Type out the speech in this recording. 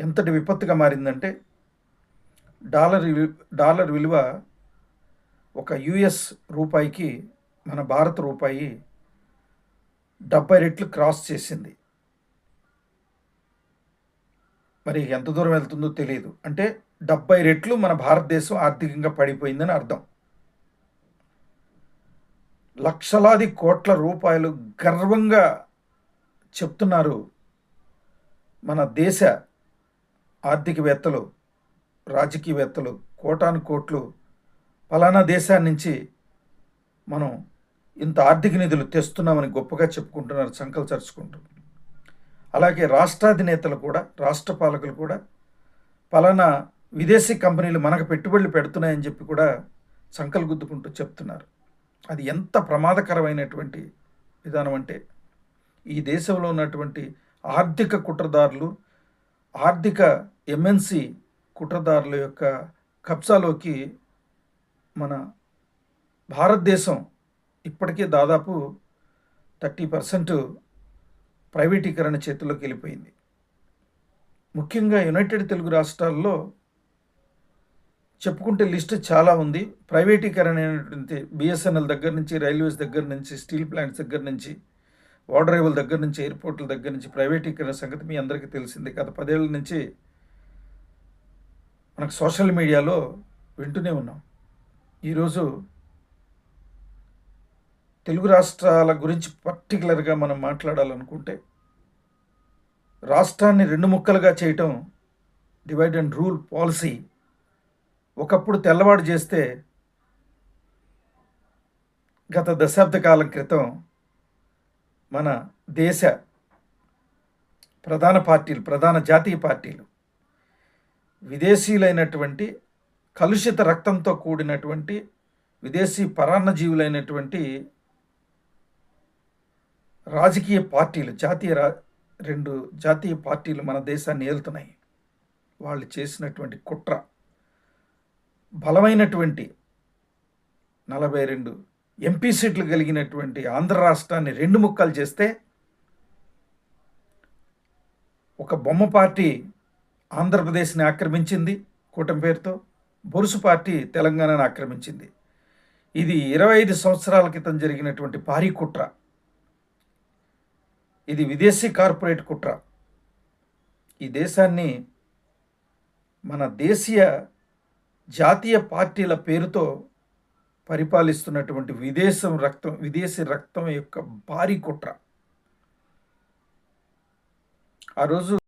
ఎంతటి విపత్తుగా మారిందంటే dollar dollar విలువ ఒక యుఎస్ రూపాయికి మన భారత రూపాయి డెబ్బై రెట్లు క్రాస్ చేసింది. మరి ఎంత దూరం వెళ్తుందో తెలియదు అంటే డెబ్బై రెట్లు మన భారతదేశం ఆర్థికంగా పడిపోయిందని అర్థం. లక్షలాది కోట్ల రూపాయలు గర్వంగా చెప్తున్నారు మన దేశ ఆర్థికవేత్తలు రాజకీయవేత్తలు కోటాను కోట్లు ఫలానా దేశాన్ని నుంచి మనం ఇంత ఆర్థిక నిధులు తెస్తున్నామని గొప్పగా చెప్పుకుంటున్నారు సంకలు చరుచుకుంటూ. అలాగే రాష్ట్రాధినేతలు కూడా రాష్ట్ర పాలకులు కూడా ఫలానా విదేశీ కంపెనీలు మనకు పెట్టుబడులు పెడుతున్నాయని చెప్పి కూడా సంకలు గుద్దుకుంటూ చెప్తున్నారు. అది ఎంత ప్రమాదకరమైనటువంటి విధానం అంటే ఈ దేశంలో ఉన్నటువంటి ఆర్థిక కుట్రదారులు ఆర్థిక ఎంఎన్సి కుట్రదారుల యొక్క కబ్జాలోకి మన భారతదేశం ఇప్పటికే దాదాపు థర్టీ పర్సెంట్ ప్రైవేటీకరణ చేతుల్లోకి వెళ్ళిపోయింది. ముఖ్యంగా యునైటెడ్ తెలుగు రాష్ట్రాల్లో చెప్పుకుంటే లిస్ట్ చాలా ఉంది. ప్రైవేటీకరణ అయినటువంటి బిఎస్ఎన్ఎల్ దగ్గర నుంచి రైల్వేస్ దగ్గర నుంచి స్టీల్ ప్లాంట్స్ దగ్గర నుంచి ఓడరేవుల దగ్గర నుంచి ఎయిర్పోర్ట్ల దగ్గర నుంచి ప్రైవేటీకరణ సంగతి మీ అందరికీ తెలిసింది. గత పదేళ్ళ నుంచి మనకు సోషల్ మీడియాలో వింటూనే ఉన్నాం. ఈరోజు తెలుగు రాష్ట్రాల గురించి పర్టికులర్గా మనం మాట్లాడాలనుకుంటే రాష్ట్రాన్ని రెండు ముక్కలుగా చేయటం డివైడ్ అండ్ రూల్ పాలసీ ఒకప్పుడు తెల్లవాడు చేస్తే గత దశాబ్ద కాలం క్రితం మన దేశ ప్రధాన పార్టీలు ప్రధాన జాతీయ పార్టీలు విదేశీయులైనటువంటి కలుషిత రక్తంతో కూడినటువంటి విదేశీ పరాన్నజీవులైనటువంటి రాజకీయ పార్టీలు జాతీయ రా రెండు జాతీయ పార్టీలు మన దేశాన్ని ఏలుతున్నాయి. వాళ్ళు చేసినటువంటి కుట్ర బలమైనటువంటి నలభై రెండు ఎంపీ సీట్లు కలిగినటువంటి ఆంధ్ర రాష్ట్రాన్ని రెండు ముక్కలు చేస్తే ఒక బొమ్మ పార్టీ ఆంధ్రప్రదేశ్ని ఆక్రమించింది కూటమి పేరుతో బొరుసు పార్టీ తెలంగాణను ఆక్రమించింది. ఇది ఇరవై ఐదు సంవత్సరాల క్రితం జరిగినటువంటి భారీ కుట్ర. ఇది విదేశీ కార్పొరేట్ కుట్ర. ఈ దేశాన్ని మన దేశీయ జాతీయ పార్టీల పేరుతో పరిపాలిస్తున్నటువంటి విదేశం రక్తం విదేశీ రక్తం యొక్క భారీ కుట్ర. ఆ రోజు